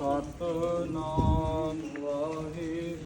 Satnam Waheguru.